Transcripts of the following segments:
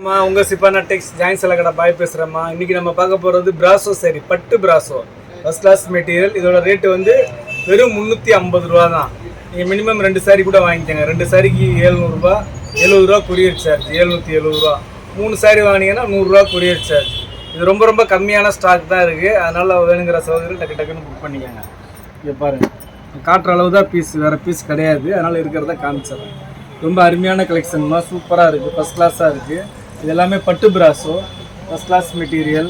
அம்மா உங்கள் சிப்பானா டெக்ஸ் ஜாயின் கடை பாய் பேசுகிறேம்மா இன்றைக்கி நம்ம பார்க்க போகிறது பிராசோ சரி பட்டு பிராசோ. ஃபஸ்ட் கிளாஸ் மெட்டீரியல் இதோட ரேட்டு வந்து வெறும் முந்நூற்றி ஐம்பது ரூபா தான் நீங்கள் மினிமம் ரெண்டு சாரி கூட வாங்கிக்கோங்க. ரெண்டு சாரிக்கு ஏழ்நூறுபா எழுபது ரூபா கொரியர் சார்ஜ் எழுநூற்றி எழுபது ரூபா. மூணு சாரி வாங்கினீங்கன்னா நூறுரூவா கொரியர் சார்ஜ் இது ரொம்ப ரொம்ப கம்மியான ஸ்டாக் தான் இருக்குது அதனால் வேணுங்கிற சகோதரர் டக்கு டக்குன்னு புக் பண்ணிக்கோங்க. இங்கே பாருங்கள் காட்டுற அளவு தான் பீஸ் வேறு பீஸ் கிடையாது. அதனால் இருக்கிறத காமிச்சிடறேன். ரொம்ப அருமையான கலெக்ஷன்மா சூப்பராக இருக்குது ஃபஸ்ட் கிளாஸாக இருக்குது இது எல்லாமே பட்டு பிராஸோ ஃபஸ்ட் கிளாஸ் மெட்டீரியல்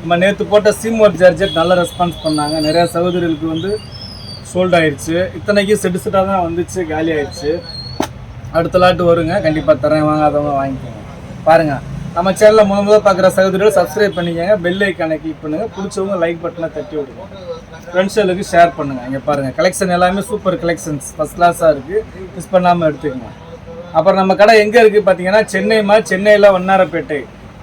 நம்ம நேற்று போட்ட சிம் ஒர்க் ஜார்ஜெட் நல்ல ரெஸ்பான்ஸ் பண்ணாங்க. நிறையா சகோதரிகளுக்கு வந்து சோல்ட் ஆயிடுச்சு இத்தனைக்கும் செட்டு செட்டாக தான் வந்துச்சு காலி ஆயிடுச்சு அடுத்த லாட்டு வருங்க. கண்டிப்பாக தரேன். வாங்காதவங்க வாங்கிக்கோங்க. பாருங்கள் நம்ம சேனலில் முத முதல் பார்க்குற சகோதரிகள் சப்ஸ்கிரைப் பண்ணிக்கோங்க. பெல் ஐக்கானை கிளிக் பண்ணுங்கள் பிடிச்சவங்க லைக் பட்டனை தட்டி விடுங்க. ஃப்ரெண்ட்ஸுகளுக்கு ஷேர் பண்ணுங்கள் இங்கே பாருங்கள் கலெக்ஷன் எல்லாமே சூப்பர் கலெக்ஷன்ஸ் ஃபஸ்ட் கிளாஸாக இருக்குது மிஸ் பண்ணாமல் எடுத்துக்கோங்க. அப்புறம் நம்ம கடை எங்கே இருக்குது பார்த்தீங்கன்னா சென்னைமா சென்னையில் வண்ணாரப்பேட்டை.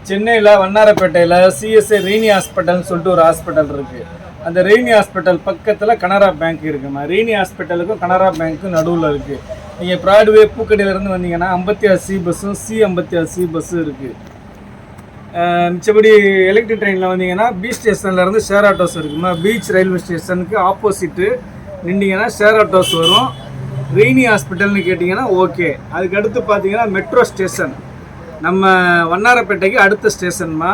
சென்னையில் வண்ணாரப்பேட்டையில் சிஎஸ்ஐ ரெய்னி ஹாஸ்பிட்டல்னு சொல்லிட்டு ஒரு ஹாஸ்பிட்டல் இருக்குது அந்த ரெய்னி ஹாஸ்பிட்டல் பக்கத்தில் கனரா பேங்க் இருக்குமா ரெய்னி ஹாஸ்பிட்டலுக்கும் கனரா பேங்க்கும் நடுவில் இருக்குது நீங்கள் ப்ராட்வே பூக்கடையிலேருந்து வந்தீங்கன்னா ஐம்பத்தி ஆறு சி பஸ்ஸும் சி ஐம்பத்தி ஆறு சி பஸ்ஸும் இருக்குது மிச்சபடி எலக்ட்ரிக் ட்ரெயினில் வந்தீங்கன்னா பீச் ஸ்டேஷன்லேருந்து ஷேர் ஆட்டோஸ் இருக்குமா பீச் ரயில்வே ஸ்டேஷனுக்கு ஆப்போசிட்டு நின்றீங்கன்னா ஷேர் ஆட்டோஸ் வரும். ரெய்னி ஹாஸ்பிட்டல்னு கேட்டிங்கன்னா ஓகே. அதுக்கடுத்து பார்த்தீங்கன்னா மெட்ரோ ஸ்டேஷன். நம்ம வண்ணாரப்பேட்டைக்கு அடுத்த ஸ்டேஷன்மா.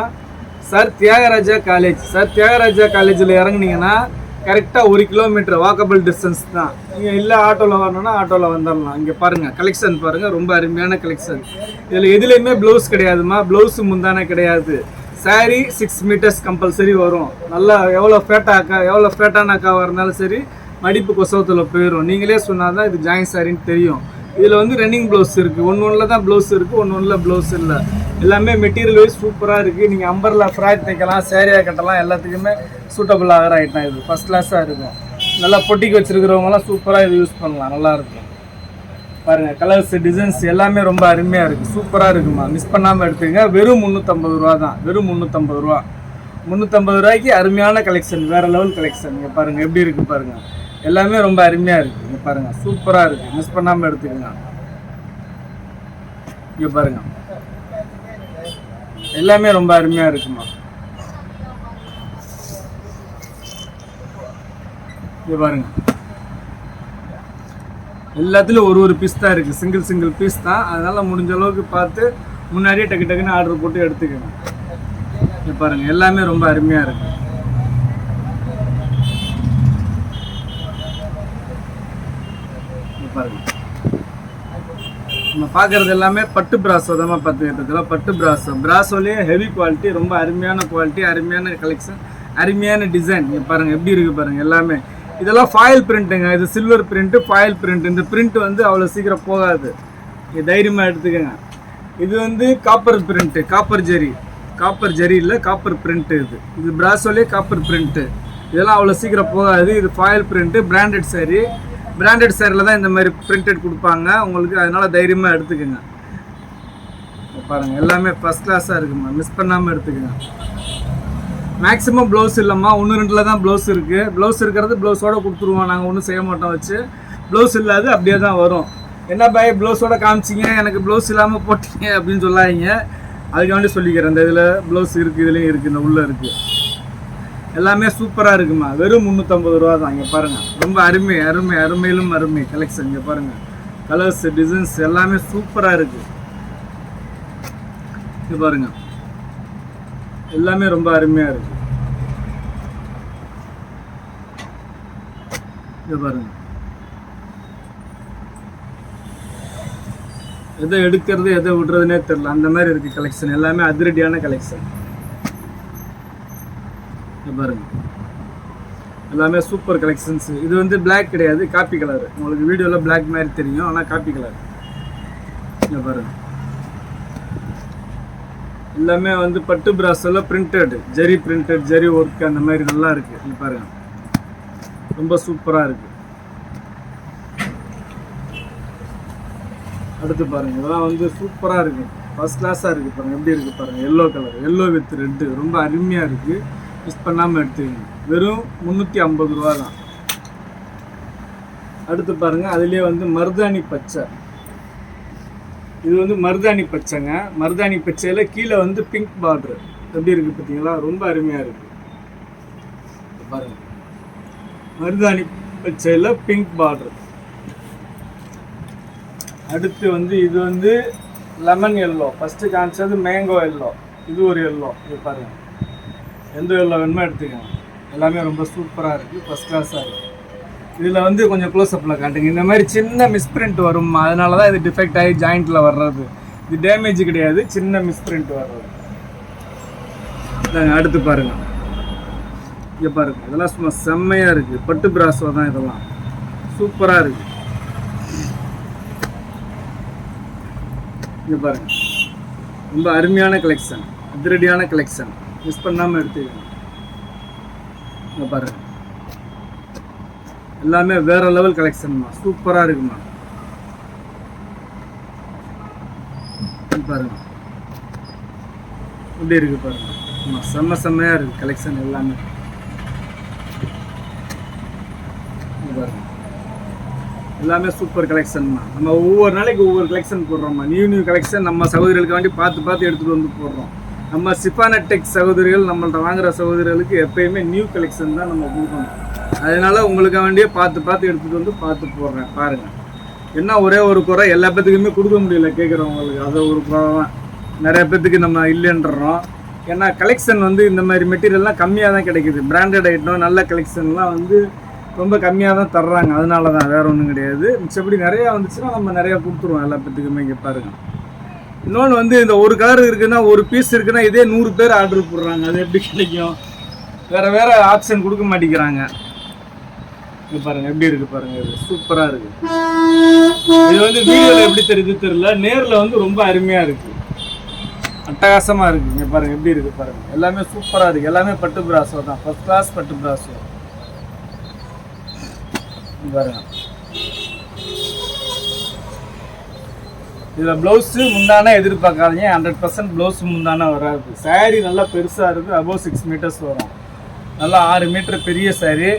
Sir Thyagaraja college. Sir Thyagaraja காலேஜில் இறங்குனீங்கன்னா கரெக்டாக ஒரு கிலோமீட்டர் வாக்கபிள் டிஸ்டன்ஸ் தான். நீங்கள் இல்லை ஆட்டோவில் வரணும்னா ஆட்டோவில் வந்துடலாம் இங்கே பாருங்கள் கலெக்ஷன் பாருங்கள் ரொம்ப அருமையான கலெக்ஷன் இதில் எதுலேயுமே ப்ளவுஸ் கிடையாதுமா. ப்ளவுஸு முந்தானே கிடையாது. சாரீ சிக்ஸ் மீட்டர்ஸ் கம்பல்சரி வரும். நல்லா எவ்வளோ ஃபேட்டாக்கா எவ்வளோ ஃபேட்டானாக்காவாக இருந்தாலும் சரி மடிப்பு கொசவத்தில் போயிடும் நீங்களே சொன்னால் தான் இது ஜாயின் சாரின்னு தெரியும். இதில் வந்து ரன்னிங் ப்ளவுஸ் இருக்குது ஒன்று ஒன்றில் தான் ப்ளவுஸ் இருக்குது ஒன்று ஒன்றில் ப்ளவுஸ் இல்லை. எல்லாமே மெட்டீரியல் வைஸ் சூப்பராக இருக்குது நீங்கள் அம்பரில் ஃப்ராக் தைக்கலாம் சேரியாக கட்டலாம் எல்லாத்துக்குமே சூட்டபிள் ஆகிற ஐட்டம் இது. ஃபஸ்ட் கிளாஸாக இருக்கும். நல்லா பொட்டிக்கு வச்சுருக்கிறவங்களாம் சூப்பராக இது யூஸ் பண்ணலாம். நல்லாயிருக்கும் பாருங்கள் கலர்ஸ் டிசைன்ஸ் எல்லாமே ரொம்ப அருமையாக இருக்குது சூப்பராக இருக்குமா? மிஸ் பண்ணாமல் எடுத்துக்கங்க. வெறும் முந்நூற்றம்பது ரூபா தான். வெறும் முந்நூற்றம்பது ரூபா. முந்நூற்றம்பது ரூபாய்க்கு அருமையான கலெக்ஷன் வேறு லெவல் கலெக்ஷன் நீங்கள் பாருங்கள் எப்படி இருக்குது பாருங்கள் எல்லாமே ரொம்ப அருமையாக இருக்குது இங்கே பாருங்கள் சூப்பராக இருக்குது மிஸ் பண்ணாமல் எடுத்துக்கோங்க. இங்கே பாருங்கள் எல்லாமே ரொம்ப அருமையாக இருக்குமா? இங்கே பாருங்கள் எல்லாத்துலேயும் ஒரு ஒரு பீஸ் தான் இருக்குது சிங்கிள் சிங்கிள் பீஸ் தான். அதனால் முடிஞ்ச அளவுக்கு பார்த்து முன்னாடியே டக்கு டக்குன்னு ஆர்டர் போட்டு எடுத்துக்கணும் இங்கே பாருங்கள் எல்லாமே ரொம்ப அருமையாக இருக்குது பாருங்க. நம்ம பார்க்குறது எல்லாமே பட்டு பிராசோ தான் பார்த்துக்கிட்டு இருக்கிறோம் பட்டு பிராசோ பிராசோலேயே ஹெவி குவாலிட்டி ரொம்ப அருமையான குவாலிட்டி அருமையான கலெக்ஷன் அருமையான டிசைன் இங்கே பாருங்கள் எப்படி இருக்குது பாருங்கள் எல்லாமே. இதெல்லாம் ஃபாயில் பிரிண்ட்டுங்க இது சில்வர் பிரிண்ட்டு ஃபாயில் பிரிண்ட் இந்த பிரிண்ட் வந்து அவ்வளோ சீக்கிரம் போகாது. தைரியமாக எடுத்துக்கோங்க. இது வந்து copper print copper zari copper zari இல்லை காப்பர் பிரிண்ட்டு இது. இது பிராசோலே காப்பர் பிரிண்ட்டு இதெல்லாம் அவ்வளோ சீக்கிரம் போகாது. இது foil print branded saree branded சேரில் தான் இந்த மாதிரி பிரிண்டட் கொடுப்பாங்க. உங்களுக்கு அதனால் தைரியமாக எடுத்துக்கோங்க. பாருங்கள் பாருங்க எல்லாமே ஃபஸ்ட் கிளாஸாக இருக்குமா மிஸ் பண்ணாமல் எடுத்துக்கோங்க. மேக்ஸிமம் ப்ளவுஸ் இல்லைம்மா. ஒன்று ரெண்டில் தான் ப்ளவுஸ் இருக்குது ப்ளவுஸ் இருக்கிறது ப்ளவுஸோட கொடுத்துருவோம். நாங்கள் ஒன்றும் செய்ய மாட்டோம் வச்சு. ப்ளவுஸ் இல்லாது அப்படியே தான் வரும். என்ன பாய் ப்ளவுஸோட காமிச்சிங்க? எனக்கு ப்ளவுஸ் இல்லாமல் போட்டீங்க அப்படின்னு சொல்லாதீங்க. அதுக்காண்டி சொல்லிக்கிறேன். இந்த இதில் ப்ளவுஸ் இருக்குது இதுலேயும் இருக்குது இந்த உள்ளே இருக்குது எல்லாமே சூப்பராக இருக்குமா? வெறும் முந்நூற்றம்பது ரூபா தான். இங்கே பாருங்கள் ரொம்ப அருமை அருமை அருமையிலும் அருமை. கலெக்ஷன் இங்கே பாருங்கள் கலர்ஸ் டிசைன்ஸ் எல்லாமே சூப்பராக இருக்குது இங்கே பாருங்கள் எல்லாமே ரொம்ப அருமையாக இருக்குது இங்கே பாருங்கள் எதை எடுக்கிறது எதை விடுறதுனே தெரில அந்த மாதிரி இருக்குது கலெக்ஷன் எல்லாமே அதிரடியான கலெக்ஷன் பாருங்க. எல்லாமே சூப்பர் கலெக்ஷன்ஸ் இது வந்து பிளாக் கிடையாது காப்பி கலர் உங்களுக்கு வீடியோவில் பிளாக் மாதிரி தெரியும் ஆனால் காப்பி கலர் இங்கே பாருங்க. எல்லாமே வந்து பட்டு பிராஸில் printed zari printed zari work அந்த மாதிரி நல்லா இருக்கு. இங்க பாருங்க. ரொம்ப சூப்பராக இருக்கு. அடுத்து பாருங்க. இதெல்லாம் வந்து சூப்பராக இருக்கு. ஃபர்ஸ்ட் கிளாஸாக இருக்கு பாருங்க. எப்படி இருக்கு பாருங்க. Yellow colour yellow with red ரொம்ப அருமையாக இருக்குது மிஸ் பண்ணாமல் எடுத்துக்கங்க. வெறும் முந்நூற்றி ஐம்பது ரூபா தான். அடுத்து பாருங்க அதுலேயே வந்து மருதாணி பச்சை. இது வந்து மருதாணி பச்சைங்க. மருதாணி பச்சையில் கீழே வந்து பிங்க் பார்டர் எப்படி இருக்குது பார்த்தீங்களா? ரொம்ப அருமையாக இருக்குது பாருங்கள் மருதாணி பச்சையில் பிங்க் பார்டர் அடுத்து வந்து இது வந்து லெமன் எல்லோ ஃபஸ்ட்டு காமிச்சது மேங்கோ எல்லோ இது ஒரு எல்லோ இது பாருங்கள் எந்த எல்லோ வேணுமோ எடுத்துக்கோங்க எல்லாமே ரொம்ப சூப்பராக இருக்குது ஃபஸ்ட் கிளாஸாக இருக்குது இதில் வந்து கொஞ்சம் க்ளோஸ்அப்பில் காட்டுங்க. இந்த மாதிரி சின்ன மிஸ்பிரிண்ட் வரும். அதனால தான் இது டிஃபெக்ட் ஆகி ஜாயிண்ட்டில் வர்றது. இது டேமேஜ் கிடையாது சின்ன மிஸ்பிரிண்ட் வர்றது. அடுத்து பாருங்கள் இங்கே பாருங்க. இதெல்லாம் சும்மா செம்மையாக இருக்குது பட்டு பிராசோ தான் இதெல்லாம். சூப்பராக இருக்குது இங்கே பாருங்க. ரொம்ப அருமையான கலெக்ஷன் அதிரடியான கலெக்ஷன் மிஸ் பண்ணாமல் எடுத்துக்கணும் இங்கே பாருங்க எல்லாமே வேற லெவல் கலெக்ஷன்மா சூப்பராக இருக்குமா? பாருங்க. எப்படி இருக்கு பாருங்க. ஆமாம் செம்ம செம்மையாக இருக்கு கலெக்ஷன் எல்லாமே. பாருங்க. எல்லாமே சூப்பர் கலெக்ஷன்மா நம்ம ஒவ்வொரு நாளைக்கு ஒவ்வொரு கலெக்ஷன் போடுறோம்மா. நியூ நியூ கலெக்ஷன் நம்ம சகோதரிகளுக்கு வேண்டி பார்த்து பார்த்து எடுத்துகிட்டு வந்து போடுறோம். நம்ம சிப்பானடெக் சகோதரிகள் நம்மள்ட்ட வாங்குற சகோதரிகளுக்கு எப்பயுமே நியூ கலெக்ஷன் தான் நம்ம கொடுக்கணும். அதனால உங்களுக்கு வேண்டியே பார்த்து பார்த்து எடுத்துகிட்டு வந்து பார்த்து போடுறேன். பாருங்கள் என்ன ஒரே ஒரு குறை எல்லா பேத்துக்குமே கொடுக்க முடியல கேட்குறவங்களுக்கு அது ஒரு குறை தான் நிறைய பேத்துக்கு நம்ம இல்லைன்றோம். ஏன்னா கலெக்ஷன் வந்து இந்த மாதிரி மெட்டீரியல்லாம் கம்மியாக தான் கிடைக்குது. பிராண்டட் ஐட்டம் நல்ல கலெக்ஷன்லாம் வந்து ரொம்ப கம்மியாக தான் தர்றாங்க. அதனால தான் வேறு ஒன்றும் கிடையாது. மிச்சப்படி நிறையா வந்துச்சுன்னா நம்ம நிறையா கொடுத்துருவோம் எல்லா பேத்துக்குமே இங்கே பாருங்கள் இன்னொன்று வந்து இந்த ஒரு கலர் இருக்குன்னா ஒரு பீஸ் இருக்குன்னா இதே நூறு பேர் ஆர்டர் போடுறாங்க. அது எப்படி கிடைக்கும்? வேற வேற ஆப்ஷன் கொடுக்க மாட்டேங்கிறாங்க. இங்க பாருங்க எப்படி இருக்கு பாருங்க இது சூப்பராக இருக்கு. இது வந்து வீடியோவில் எப்படி தெரியுது தெரியல. நேரில் வந்து ரொம்ப அருமையாக இருக்கு. அட்டகாசமாக இருக்கு. பாருங்கள் பாருங்க எப்படி இருக்கு பாருங்க. எல்லாமே சூப்பராக இருக்கு. எல்லாமே பட்டு பிராசோ தான். ஃபர்ஸ்ட் கிளாஸ் பட்டு பிராசோ. பாருங்கள் இதில் ப்ளவுஸு முந்தானே எதிர்பார்க்காதீங்க. ஹண்ட்ரட் பர்சன்ட் ப்ளவுஸ் முந்தானே வராது. சாரீ நல்லா பெருசாக இருக்குது அபோவ் சிக்ஸ் மீட்டர்ஸ் வரும். நல்லா ஆறு மீட்டர் பெரிய சாரீ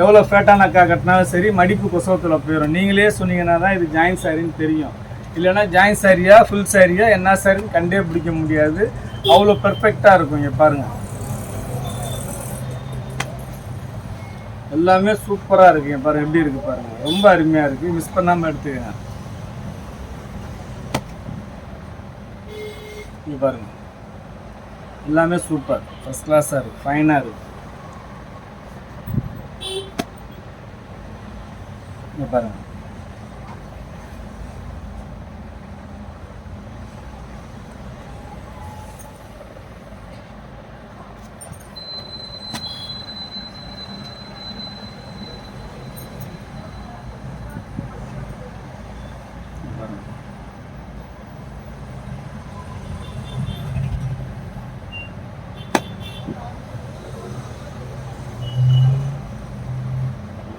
எவ்வளோ ஃபேட்டான அக்கா கட்டினாலும் சரி மடிப்பு கொசவத்தில் போயிடும் நீங்களே சொன்னீங்கன்னா தான் இது ஜாயின் சாரின்னு தெரியும். இல்லைன்னா ஜாயின் சாரியா ஃபுல் சாரியா என்ன சாரின்னு கண்டே பிடிக்க முடியாது. அவ்வளோ பெர்ஃபெக்டாக இருக்கும். இங்கே பாருங்கள் எல்லாமே சூப்பராக இருக்குங்க பாருங்கள் எப்படி இருக்குது பாருங்கள் ரொம்ப அருமையாக இருக்குது மிஸ் பண்ணாமல் எடுத்துக்கங்க. இங்க பாருங்கள் எல்லாமே சூப்பர் ஃபர்ஸ்ட் கிளாஸாக இருக்குது ஃபைனாக இருக்குது இங்கே பாருங்கள்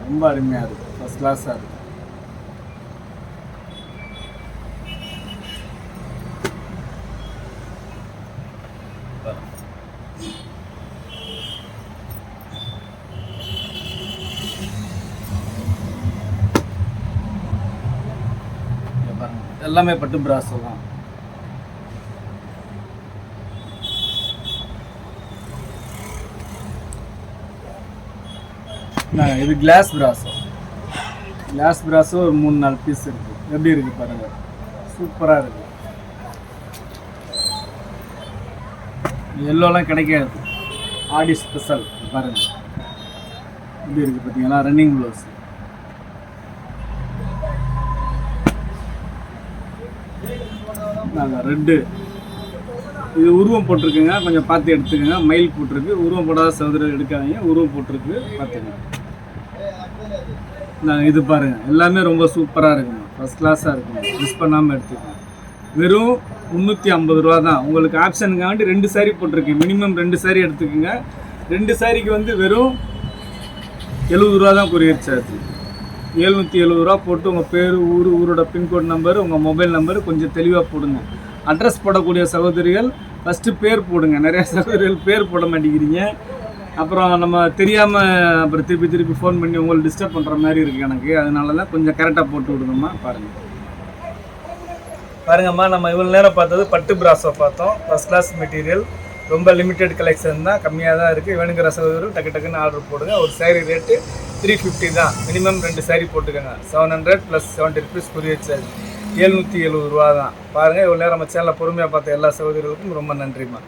ரொம்ப அருமையாக இருக்கும். ஃபர்ஸ்ட் கிளாஸாக இருக்கும். எல்லாமே பட்டு பிராசோ தான். இது கிளாஸ் பிராஸோ கிளாஸ் பிராஸோ ஒரு மூணு நாலு பீஸ் இருக்கு. எப்படி இருக்கு பாருங்க. சூப்பராக இருக்கு. எல்லோலாம் கிடைக்காது. ஆடி ஸ்பெஷல் பாருங்க. எப்படி இருக்கு பார்த்தீங்களா ரன்னிங் ப்ளவுஸ் நாங்கள் ரெட்டு இது உருவம் போட்டிருக்குங்க. கொஞ்சம் பார்த்து எடுத்துக்கோங்க. மயில் போட்டிருக்கு. உருவம் போடாத சகோதரர் எடுக்காதீங்க. உருவம் போட்டிருக்கு. பார்த்துக்கோங்க. நாங்கள் இது பாருங்கள் எல்லாமே ரொம்ப சூப்பராக இருக்குங்க. ஃபர்ஸ்ட் கிளாஸாக இருக்குங்க. மிஸ் பண்ணாமல் எடுத்துக்கோங்க. வெறும் முந்நூற்றி ஐம்பது ரூபா தான். உங்களுக்கு ஆப்ஷனுக்காண்டி ரெண்டு saree போட்டிருக்கேன். மினிமம் ரெண்டு saree எடுத்துக்கோங்க. ரெண்டு சாரிக்கு வந்து வெறும் எழுபது ரூபா தான் கொரியர் சார்ஜ் எழுநூற்றி எழுபது ரூபா போட்டு உங்கள் பேர் ஊர் ஊரோட பின்கோட் நம்பர் உங்கள் மொபைல் நம்பர் கொஞ்சம் தெளிவாக போடுங்க. அட்ரஸ் போடக்கூடிய சகோதரிகள் ஃபஸ்ட்டு பேர் போடுங்க. நிறையா சகோதரிகள் பேர் போட மாட்டேங்கிறீங்க. அப்புறம் நம்ம தெரியாமல் அப்புறம் திருப்பி திருப்பி ஃபோன் பண்ணி உங்களை டிஸ்டர்ப் பண்ணுற மாதிரி இருக்குது எனக்கு. அதனால தான் கொஞ்சம் கரெக்டாக போட்டு விடுங்கம்மா பாருங்கள் பாருங்கம்மா நம்ம இவ்வளோ நேரம் பார்த்தது பட்டு பிராஸை பார்த்தோம். ஃபர்ஸ்ட் கிளாஸ் மெட்டீரியல் ரொம்ப லிமிட்டெட் கலெக்ஷன் தான். கம்மியாக தான் இருக்குது வேணுங்கிற சகோதரர் டக்கு டக்குன்னு ஆர்டர் போடுங்க. ஒரு சேரீ ரேட்டு த்ரீ ஃபிஃப்டி தான். மினிமம் ரெண்டு சேரீ போட்டுக்கோங்க. Seven hundred plus seventy rupees courier charge எழுநூற்றி எழுபது ரூபா தான் பாருங்கள் இவ்வளோ நேரம் நம்ம சேனலில் பொறுமையாக பார்த்த எல்லா சகோதரர்களுக்கும் ரொம்ப நன்றிம்மா.